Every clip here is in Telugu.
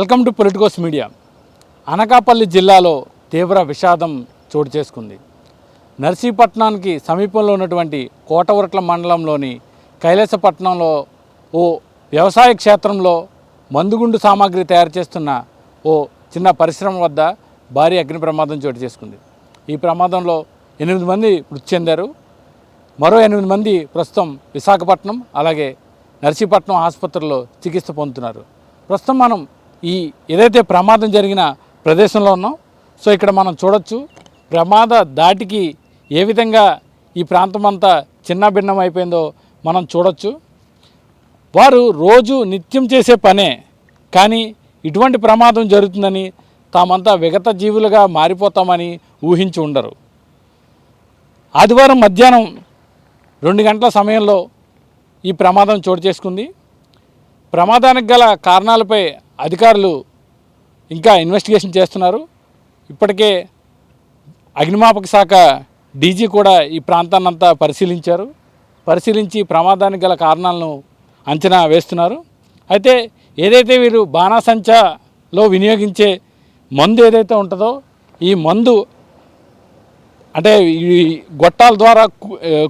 Welcome to Politicos media. Anakapalli జిల్లాలో తీవ్ర విషాదం చోటు చేసుకుంది. నర్సీపట్నానికి సమీపంలో ఉన్నటువంటి కోటవరట్ల మండలంలోని కైలాసపట్నంలో ఓ వ్యవసాయ క్షేత్రంలో మందుగుండు సామాగ్రి తయారు చేస్తున్న ఓ చిన్న పరిశ్రమ వద్ద భారీ అగ్ని ప్రమాదం చోటు చేసుకుంది. ఈ ప్రమాదంలో ఎనిమిది మంది మృతి చెందారు. మరో ఎనిమిది మంది ప్రస్తుతం విశాఖపట్నం అలాగే నర్సీపట్నం ఆసుపత్రిలో చికిత్స పొందుతున్నారు. ప్రస్తుతం మనం ఈ ఏదైతే ప్రమాదం జరిగిన ప్రదేశంలో ఉన్నాం సో ఇక్కడ మనం చూడొచ్చు ప్రమాద దాటికి ఏ విధంగా ఈ ప్రాంతం అంతా చిన్న భిన్నం అయిపోయిందో మనం చూడొచ్చు. వారు రోజు నిత్యం చేసే పనే కానీ ఇటువంటి ప్రమాదం జరుగుతుందని తామంతా విగత జీవులుగా మారిపోతామని ఊహించి ఉండరు. ఆదివారం మధ్యాహ్నం రెండు గంటల సమయంలో ఈ ప్రమాదం చోటు చేసుకుంది. ప్రమాదానికి గల కారణాలపై అధికారులు ఇంకా ఇన్వెస్టిగేషన్ చేస్తున్నారు. ఇప్పటికే అగ్నిమాపక శాఖ డీజీ కూడా ఈ ప్రాంతాన్నంతా పరిశీలించారు. పరిశీలించి ప్రమాదానికి గల కారణాలను అంచనా వేస్తున్నారు. అయితే ఏదైతే వీరు బాణాసంచాలో వినియోగించే మందు ఏదైతే ఉంటుందో ఈ మందు అంటే ఈ గొట్టాల ద్వారా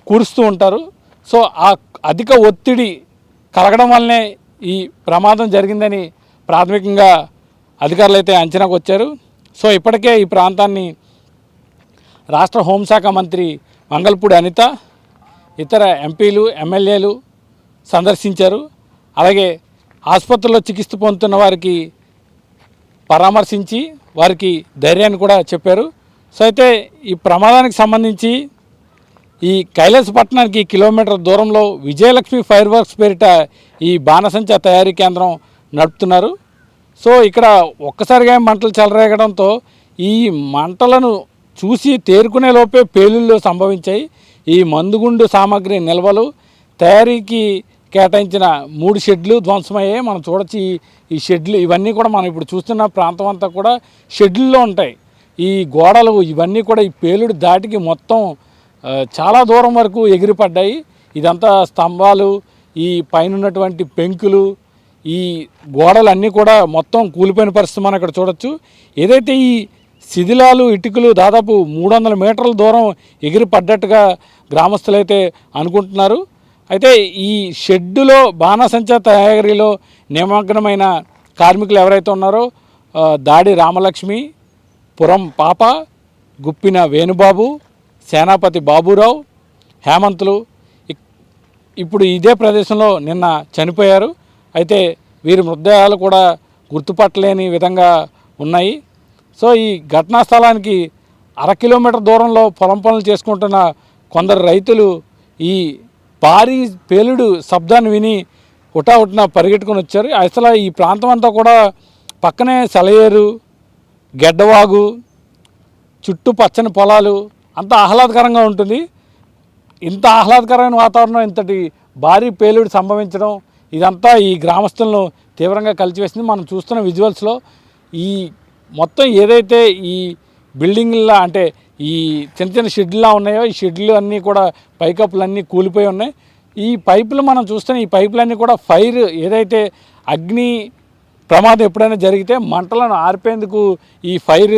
కూరుస్తూ ఉంటారు. సో ఆ అధిక ఒత్తిడి కలగడం వల్లనే ఈ ప్రమాదం జరిగిందని ప్రాథమికంగా అధికారులు అయితే అంచనాకు వచ్చారు. సో ఇప్పటికే ఈ ప్రాంతాన్ని రాష్ట్ర హోంశాఖ మంత్రి మంగళపూడి అనిత ఇతర ఎంపీలు ఎమ్మెల్యేలు సందర్శించారు. అలాగే ఆసుపత్రిలో చికిత్స పొందుతున్న వారికి పరామర్శించి వారికి ధైర్యాన్ని కూడా చెప్పారు. సో అయితే ఈ ప్రమాదానికి సంబంధించి ఈ కైలాసపట్నానికి కిలోమీటర్ దూరంలో విజయలక్ష్మి ఫైర్ వర్క్స్ పేరిట ఈ బాణసంచా తయారీ కేంద్రం నడుపుతున్నారు. సో ఇక్కడ ఒక్కసారిగా మంటలు చెలరేగడంతో ఈ మంటలను చూసి తేరుకునే లోపే పేలుళ్ళు సంభవించాయి. ఈ మందుగుండు సామాగ్రి నిల్వలు తయారీకి కేటాయించిన మూడు షెడ్లు ధ్వంసమయ్యాయి. మనం చూడొచ్చు ఈ షెడ్లు ఇవన్నీ కూడా మనం ఇప్పుడు చూస్తున్న ప్రాంతం అంతా కూడా షెడ్లలో ఉంటాయి. ఈ గోడలు ఇవన్నీ కూడా ఈ పేలుడు దాటికి మొత్తం చాలా దూరం వరకు ఎగిరిపడ్డాయి. ఇదంతా స్తంభాలు ఈ పైన ఉన్నటువంటి పెంకులు ఈ గోడలన్నీ కూడా మొత్తం కూలిపోయిన పరిస్థితి మనం ఇక్కడ చూడొచ్చు. ఏదైతే ఈ శిథిలాలు ఇటుకలు దాదాపు మూడు వందల మీటర్ల దూరం ఎగిరి పడ్డట్టుగా గ్రామస్తులైతే అనుకుంటున్నారు. అయితే ఈ షెడ్డులో బాణసంచ తయారీలో నిమగ్నమైన కార్మికులు ఎవరైతే ఉన్నారో దాడి రామలక్ష్మి పురం పాప గుప్పిన వేణుబాబు సేనాపతి బాబురావు హేమంతులు ఇప్పుడు ఇదే ప్రదేశంలో నిన్న చనిపోయారు. అయితే వీరి మృతదేహాలు కూడా గుర్తుపట్టలేని విధంగా ఉన్నాయి. సో ఈ ఘటనా స్థలానికి అర కిలోమీటర్ దూరంలో పొలం పనులు చేసుకుంటున్న కొందరు రైతులు ఈ భారీ పేలుడు శబ్దాన్ని విని ఉటావుటిన పరిగెట్టుకొని వచ్చారు. అసలు ఈ ప్రాంతం అంతా కూడా పక్కనే సెలయేరు గెడ్డవాగు చుట్టూ పచ్చని పొలాలు అంత ఆహ్లాదకరంగా ఉంటుంది. ఇంత ఆహ్లాదకరమైన వాతావరణం ఇంతటి భారీ పేలుడు సంభవించడం ఇదంతా ఈ గ్రామస్తులను తీవ్రంగా కలిచివేసింది మనం చూస్తున్న విజువల్స్లో ఈ మొత్తం ఏదైతే ఈ బిల్డింగ్లా అంటే ఈ చిన్న చిన్న షెడ్లా ఉన్నాయో ఈ షెడ్లు అన్నీ కూడా పైకప్పులు అన్నీ కూలిపోయి ఉన్నాయి. ఈ పైపులు మనం చూస్తున్న ఈ పైపులన్నీ కూడా ఫైర్ ఏదైతే అగ్ని ప్రమాదం ఎప్పుడైనా జరిగితే మంటలను ఆర్పేందుకు ఈ ఫైర్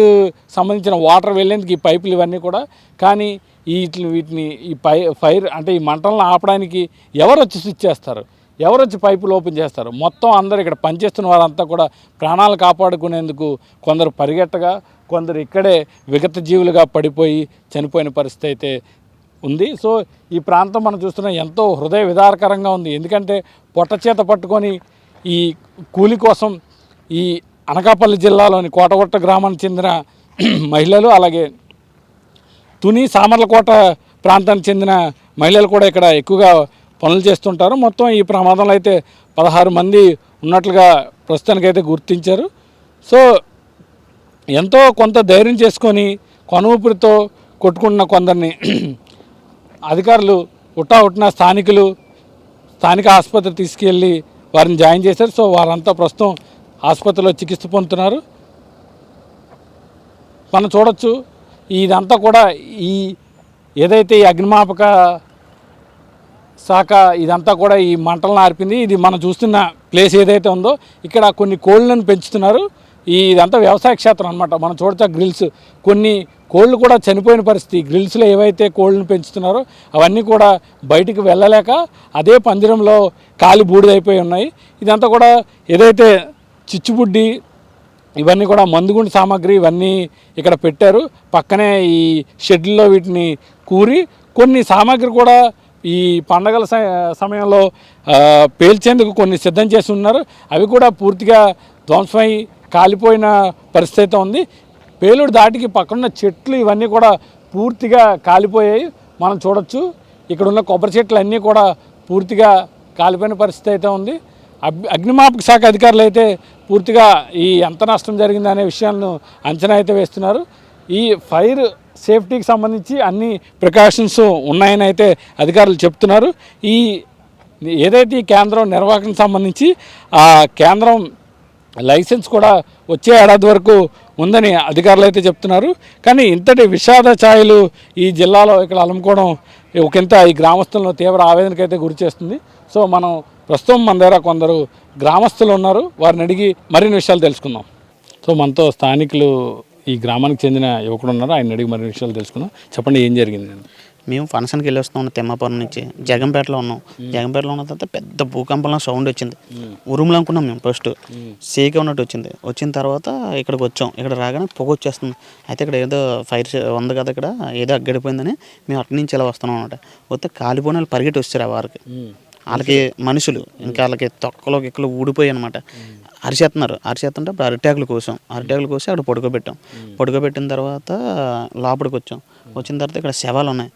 సంబంధించిన వాటర్ వెళ్ళేందుకు ఈ పైపులు ఇవన్నీ కూడా. కానీ ఈ వీటిని వీటిని ఈ పై ఫైర్ అంటే ఈ మంటలను ఆపడానికి ఎవరు వచ్చి స్విచ్ చేస్తారు? ఎవరు వచ్చి పైపులు ఓపెన్ చేస్తారు? మొత్తం అందరు ఇక్కడ పనిచేస్తున్న వారంతా కూడా ప్రాణాలు కాపాడుకునేందుకు కొందరు పరిగెట్టగా కొందరు ఇక్కడే విగత జీవులుగా పడిపోయి చనిపోయిన పరిస్థితి అయితే ఉంది. సో ఈ ప్రాంతం మనం చూస్తున్నాం ఎంతో హృదయ విదారకరంగా ఉంది. ఎందుకంటే పొట్టచేత పట్టుకొని ఈ కూలి కోసం ఈ అనకాపల్లి జిల్లాలోని కోటగొట్ట గ్రామానికి చెందిన మహిళలు అలాగే తుని సామర్లకోట ప్రాంతానికి చెందిన మహిళలు కూడా ఇక్కడ ఎక్కువగా పనులు చేస్తుంటారు. మొత్తం ఈ ప్రమాదంలో అయితే పదహారు మంది ఉన్నట్లుగా ప్రస్తుతానికైతే గుర్తించారు. సో ఎంతో కొంత ధైర్యం చేసుకొని కొనువుపురితో కొట్టుకున్న కొందరిని అధికారులు ఉట్టా ఉట్టిన స్థానికులు స్థానిక ఆసుపత్రి తీసుకెళ్ళి వారిని జాయిన్ చేశారు. సో వారంతా ప్రస్తుతం ఆసుపత్రిలో చికిత్స పొందుతున్నారు. మనం చూడొచ్చు. ఇదంతా కూడా ఈ ఏదైతే ఈ అగ్నిమాపక శాఖ ఇదంతా కూడా ఈ మంటలను ఆర్పింది. ఇది మనం చూస్తున్న ప్లేస్ ఏదైతే ఉందో ఇక్కడ కొన్ని కోళ్ళను పెంచుతున్నారు. ఈ ఇదంతా వ్యవసాయ క్షేత్రం అనమాట మనం చూడచ్చా గ్రిల్స్. కొన్ని కోళ్ళు కూడా చనిపోయిన పరిస్థితి. గ్రిల్స్లో ఏవైతే కోళ్ళను పెంచుతున్నారో అవన్నీ కూడా బయటికి వెళ్ళలేక అదే పందిరంలో కాలి బూడిదైపోయి ఉన్నాయి. ఇదంతా కూడా ఏదైతే చిచ్చుబుడ్డి ఇవన్నీ కూడా మందుగుండు సామాగ్రి ఇవన్నీ ఇక్కడ పెట్టారు. పక్కనే ఈ షెడ్లో వీటిని కూరి కొన్ని సామాగ్రి కూడా ఈ పండగల స- సమయంలో పేల్చేందుకు కొన్ని సిద్ధం చేసి ఉన్నారు అవి కూడా పూర్తిగా ధ్వంసమై కాలిపోయిన పరిస్థితి అయితే ఉంది. పేలుడు దాటికి పక్కన చెట్లు ఇవన్నీ కూడా పూర్తిగా కాలిపోయాయి. మనం చూడొచ్చు. ఇక్కడ ఉన్న కొబ్బరి చెట్లు అన్నీ కూడా పూర్తిగా కాలిపోయిన పరిస్థితి అయితే ఉంది. అగ్ అగ్నిమాపక శాఖ అధికారులు అయితే పూర్తిగా ఈ ఎంత నష్టం జరిగిందనే విషయాలను అంచనా అయితే వేస్తున్నారు. ఈ ఫైర్ సేఫ్టీకి సంబంధించి అన్ని ప్రికాషన్స్ ఉన్నాయని అయితే అధికారులు చెప్తున్నారు. ఈ ఏదైతే ఈ కేంద్రం నిర్వాహకం సంబంధించి ఆ కేంద్రం లైసెన్స్ కూడా వచ్చే ఏడాది వరకు ఉందని అధికారులు అయితే చెప్తున్నారు. కానీ ఇంతటి విషాద ఛాయలు ఈ జిల్లాలో ఇక్కడ అలుముకోవడం ఒకంత ఈ గ్రామస్తులను తీవ్ర ఆవేదనకైతే అయితే గురి చేస్తుంది. సో మనం ప్రస్తుతం మన దగ్గర కొందరు గ్రామస్తులు ఉన్నారు. వారిని అడిగి మరిన్ని విషయాలు తెలుసుకుందాం. సో మనతో స్థానికులు ఈ గ్రామానికి చెందిన యువకుడు ఉన్నారు ఆయన అడిగి మరిన్ని విషయాలు తెలుసుకుందాం. చెప్పండి ఏం జరిగింది? మేము ఫంక్షన్కి వెళ్ళి వస్తాం తిమ్మాపురం నుంచి జగంపేటలో ఉన్నాం. జగంపేటలో ఉన్న తర్వాత పెద్ద భూకంపంలో సౌండ్ వచ్చింది. ఉరుములు అనుకున్నాం మేము ఫస్ట్ సేక ఉన్నట్టు వచ్చింది. వచ్చిన తర్వాత ఇక్కడికి వచ్చాం. ఇక్కడ రాగానే పొగ వచ్చేస్తుంది. అయితే ఇక్కడ ఏదో ఫైర్ ఉంది కదా ఇక్కడ ఏదో అగ్గడిపోయిందని మేము అటు నుంచి ఇలా వస్తున్నాం అనమాట వస్తే కాలిపోయిన వాళ్ళు పరిగెట్టి వచ్చారు ఆ వారికి. వాళ్ళకి మనుషులు ఇంకా వాళ్ళకి తొక్కలో గిక్కలు ఊడిపోయి అనమాట అరిచేస్తున్నారు అరిచేస్తుంటే అప్పుడు అరిటాకులు కోసం. అరిటాకులు కోసి అక్కడ పడుకోబెట్టాం. పడుకోబెట్టిన తర్వాత లోపలికి వచ్చాం. వచ్చిన తర్వాత ఇక్కడ శవాలు ఉన్నాయి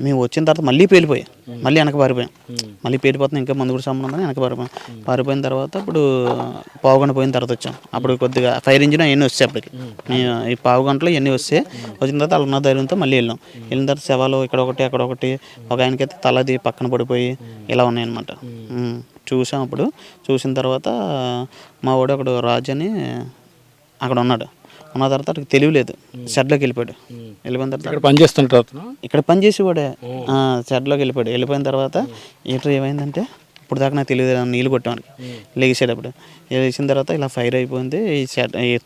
మేము వచ్చిన తర్వాత మళ్ళీ పేలిపోయాం మళ్ళీ వెనక పారిపోయాం. మళ్ళీ పేలిపోతున్నాం ఇంకా మందు కూడా సంబంధం ఉందని వెనక పారిపోయాం. పారిపోయిన తర్వాత ఇప్పుడు పావు గంట పోయిన తర్వాత వచ్చాం. అప్పుడు కొద్దిగా ఫైర్ ఇంజిన్ అవన్నీ వచ్చాయి అప్పటికి. మేము. ఈ పావు గంటలో ఇవన్నీ వస్తే వచ్చిన తర్వాత వాళ్ళు ఉన్న ధైర్యంతో మళ్ళీ వెళ్ళాం. వెళ్ళిన తర్వాత శవాలు ఇక్కడ ఒకటి అక్కడ ఒకటి ఒక ఆయనకైతే తలది పక్కన పడిపోయి ఇలా ఉన్నాయన్నమాట. చూసాం అప్పుడు చూసిన తర్వాత మా వాడు అక్కడ రాజు అని అక్కడ ఉన్నాడు. ఉన్న తర్వాత అక్కడికి తెలియలేదు షెడ్లోకి వెళ్ళిపోయాడు. వెళ్ళిపోయిన తర్వాత ఇక్కడ పనిచేస్తుంటారు ఇక్కడ పని చేసేవాడే. ఆ, షెడ్లోకి వెళ్ళిపోయాడు. వెళ్ళిపోయిన తర్వాత ఈటర్ ఏమైందంటే ఇప్పుడు దాకా నాకు తెలియదు నీళ్ళు కొట్టామని లేచేటప్పుడు. లేచిన తర్వాత ఇలా ఫైర్ అయిపోయింది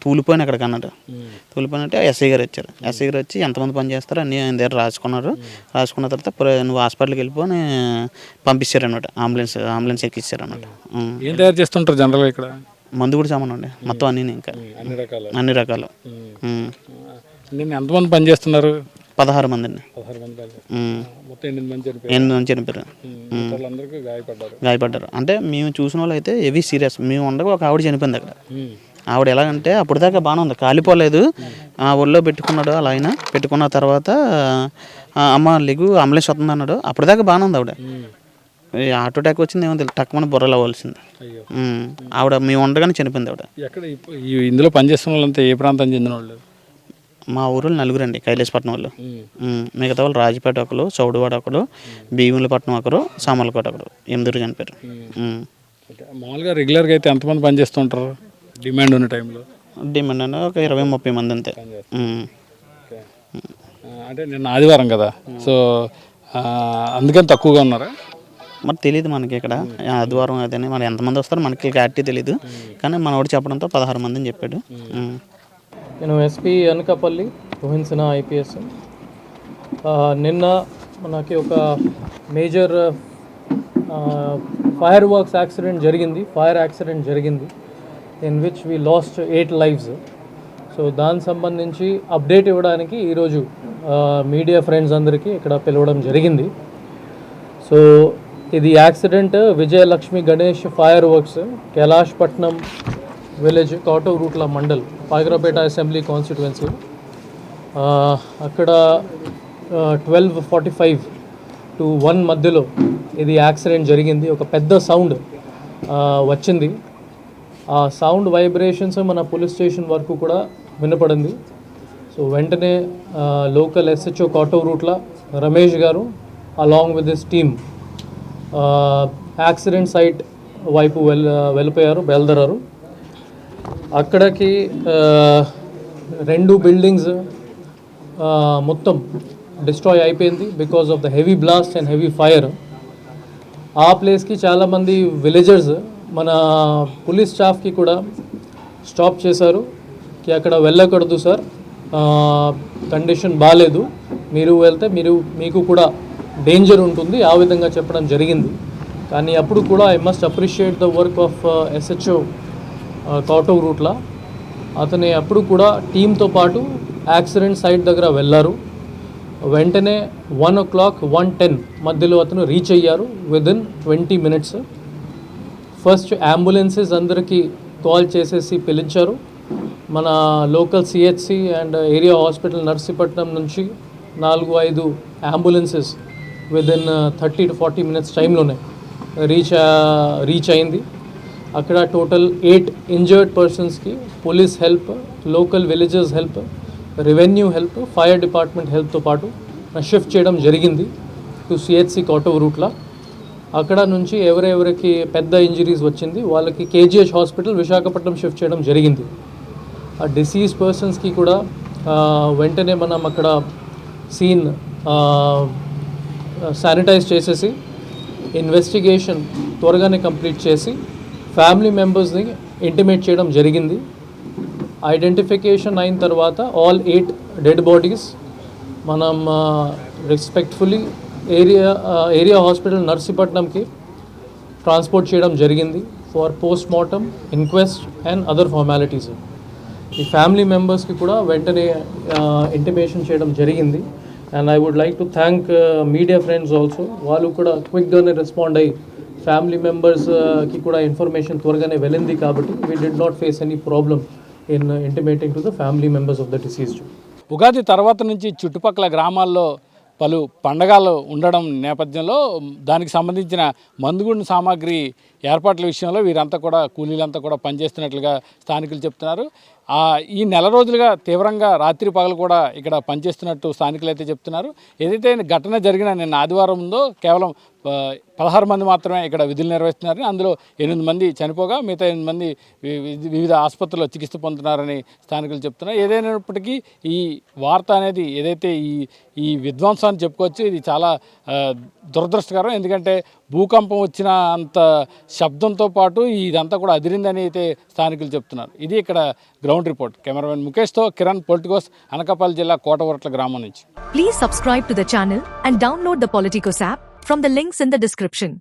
తూలిపోయిన అక్కడికి అన్నాడు తూలిపోయినట్టే ఎస్ఐ గారు వచ్చారు. ఎస్ఐ గారు వచ్చి ఎంతమంది పని చేస్తారో అన్ని ఆయన దగ్గర రాసుకున్నారు. రాసుకున్న తర్వాత "ప్ర- నువ్వు హాస్పిటల్కి వెళ్ళిపోని పంపించారు అనమాట అంబులెన్స్ అంబులెన్స్ ఎక్కిచ్చారు అనమాట ఏం తయారు చేస్తుంటారు జనరల్గా ఇక్కడ? మందు కూడా సామాన్ ఉండే మొత్తం అన్ని ఇంకా. అన్ని రకాల. అన్ని రకాలు. నేను ఎంతమంది పని చేస్తున్నారు? పదహారు మంది అండి పదహారు మంది. మొత్తం ఎనిమిది మంది చనిపోయారు. ఎనిమిది మంది చనిపోయారు. వాళ్ళందరికీ గాయపడ్డారు. గాయపడ్డారు. అంటే మేము చూసిన వాళ్ళు అయితే హెవీ సీరియస్ మేము ఉండగా ఒక ఆవిడ చనిపోయింది అక్కడ. ఆవిడ ఎలాగంటే అప్పుడు దాకా బాగానే ఉంది. కాలిపోలేదు ఆ ఒళ్ళో పెట్టుకున్నాడు అలా ఆయన. పెట్టుకున్న తర్వాత అమ్మ లెగు అంబులెన్స్ వస్తుంది అన్నాడు. అప్పుడు దాకా బాగానే ఉంది ఆవిడ. ఆటో అటాక్ వచ్చింది ఏమో తెలియదు టక్కుమని బుర్రలు అవ్వాల్సింది. ఆవిడ మేము ఉండగానే చనిపోయింది ఆవిడ. ఎక్కడ ఇందులో పనిచేస్తున్న వాళ్ళంతా ఏ ప్రాంతం చెందిన వాళ్ళు? మా ఊరు నలుగురు అండి కైలాసపట్నం వాళ్ళు. మిగతా వాళ్ళు రాజపేట ఒకరు చౌడువాడ ఒకరు భీములపట్నం ఒకరు సామర్లకోట ఒకరు ఎనిమిదిరు చనిపోయారు. మామూలుగా రెగ్యులర్గా అయితే ఎంతమంది పని చేస్తుంటారు? డిమాండ్ ఉన్న టైంలో? డిమాండ్ అని ఒక ఇరవై ముప్పై మంది అంతే. అంటే నిన్న ఆదివారం కదా? సో అందుకని తక్కువగా ఉన్నారా? మరి తెలియదు మనకి ఇక్కడ. ఆదివారం అదని మరి ఎంతమంది వస్తారో మనకి క్లారిటీ తెలియదు కానీ మనోడు చెప్పడంతో పదహారు మంది అని చెప్పాడు. నేను ఎస్పీ అనకాపల్లి ఊహించిన ఐపీఎస్. నిన్న మనకి ఒక మేజర్ ఫైర్ వర్క్స్ యాక్సిడెంట్ జరిగింది. ఫైర్ యాక్సిడెంట్ జరిగింది. In which we lost eight lives. So దానికి సంబంధించి అప్డేట్ ఇవ్వడానికి ఈరోజు మీడియా ఫ్రెండ్స్ అందరికీ ఇక్కడ పిలవడం జరిగింది. సో ఇది accident Vijayalakshmi Ganesh fireworks Kailashpatnam village Kotavuratla mandal Payakaraopeta assembly constituency అక్కడ twelve forty five to one మధ్యలో ఇది యాక్సిడెంట్ జరిగింది. ఒక పెద్ద సౌండ్ వచ్చింది. ఆ సౌండ్ వైబ్రేషన్స్ మన పోలీస్ స్టేషన్ వరకు కూడా వినపడింది. సో వెంటనే local SHO Kotavuratla Ramesh garu along with this team accident site వైపు వెల్ వెళ్ళిపోయారు బయలుదేరారు. అక్కడికి రెండు బిల్డింగ్స్ మొత్తం డిస్ట్రాయ్ అయిపోయింది because of the heavy blast and heavy fire ఆ ప్లేస్కి చాలామంది విలేజర్స్ మన పోలీస్ స్టాఫ్కి కూడా స్టాప్ చేశారు. కి అక్కడ వెళ్ళకూడదు సార్ కండిషన్ బాగాలేదు మీరు వెళ్తే మీరు మీకు కూడా డేంజర్ ఉంటుంది. ఆ విధంగా చెప్పడం జరిగింది. కానీ అప్పుడు కూడా I must appreciate the work of SHO Kotavuratla. అతని అప్పుడు కూడా టీంతో పాటు యాక్సిడెంట్ సైట్ దగ్గర వెళ్ళారు. వెంటనే one o'clock one ten మధ్యలో అతను రీచ్ అయ్యారు. Within twenty minutes. First ambulances అందరికీ కాల్ చేసేసి పిలిచారు. మన local CHC and area hospital Narsipatnam నుంచి నాలుగు ఐదు ambulances within thirty to forty minutes టైంలోనే రీచ్ రీచ్ అయింది. అక్కడ టోటల్ ఎయిట్ ఇంజర్డ్ పర్సన్స్కి police help local villages help revenue help fire department హెల్ప్తో పాటు షిఫ్ట్ చేయడం జరిగింది టు సిహెచ్సి కాటో రూట్లో అక్కడ నుంచి ఎవరెవరికి పెద్ద ఇంజరీస్ వచ్చింది వాళ్ళకి కేజీహెచ్ హాస్పిటల్ విశాఖపట్నం షిఫ్ట్ చేయడం జరిగింది. ఆ డిసీజ్ పర్సన్స్కి కూడా వెంటనే మనం అక్కడ సీన్ శానిటైజ్ చేసేసి ఇన్వెస్టిగేషన్ త్వరగానే కంప్లీట్ చేసి ఫ్యామిలీ మెంబర్స్ని ఇంటిమేట్ చేయడం జరిగింది. ఐడెంటిఫికేషన్ అయిన తర్వాత ఆల్ ఎయిట్ డెడ్ బాడీస్ మనం రెస్పెక్ట్ఫుల్లీ ఏరియా ఏరియా హాస్పిటల్ నర్సీపట్నంకి ట్రాన్స్పోర్ట్ చేయడం జరిగింది. For post mortem inquest and other formalities ఈ ఫ్యామిలీ మెంబర్స్కి కూడా వెంటనే ఇంటిమేషన్ చేయడం జరిగింది. And I would like to thank media friends also వాళ్ళు కూడా క్విక్గానే రెస్పాండ్ అయ్యి ఫ్యామిలీ మెంబర్స్కి కూడా ఇన్ఫర్మేషన్ త్వరగానే వెళ్ళింది కాబట్టి we did not face any problem in intimating to the family members of the deceased Ugadi తర్వాత నుంచి చుట్టుపక్కల గ్రామాల్లో పలు పండగలు ఉండడం నేపథ్యంలో దానికి సంబంధించిన మందుగుండు సామాగ్రి ఏర్పాట్ల విషయంలో వీరంతా కూడా కూలీలంతా కూడా పనిచేస్తున్నట్లుగా స్థానికులు చెప్తున్నారు. ఈ నెల రోజులుగా తీవ్రంగా రాత్రి పగలు కూడా ఇక్కడ పనిచేస్తున్నట్టు స్థానికులు అయితే చెప్తున్నారు. ఏదైతే ఘటన జరిగిన నిన్న ఆదివారం ఉందో కేవలం పదహారు మంది మాత్రమే ఇక్కడ విధులు నిర్వహిస్తున్నారని అందులో ఎనిమిది మంది చనిపోగా మిగతా ఎనిమిది మంది వి- వివిధ ఆసుపత్రుల్లో చికిత్స పొందుతున్నారని స్థానికులు చెప్తున్నారు. ఏదైనప్పటికీ ఈ వార్త అనేది ఏదైతే ఈ ఈ విధ్వంసాన్ని చెప్పుకోవచ్చు ఇది చాలా దురదృష్టకరం. ఎందుకంటే భూకంపం వచ్చిన అంత శబ్దంతో పాటు ఇదంతా కూడా అదిరిందని అయితే స్థానికులు చెప్తున్నారు. ఇది ఇక్కడ గ్రౌండ్ రిపోర్ట్. కెమెరామెన్ ముఖేష్తో కిరణ్ పొలిటికోస్ అనకాపల్లి జిల్లా కోటవరట్ల గ్రామం నుంచి. Please subscribe to the channel and download the Politicos app from the links in the description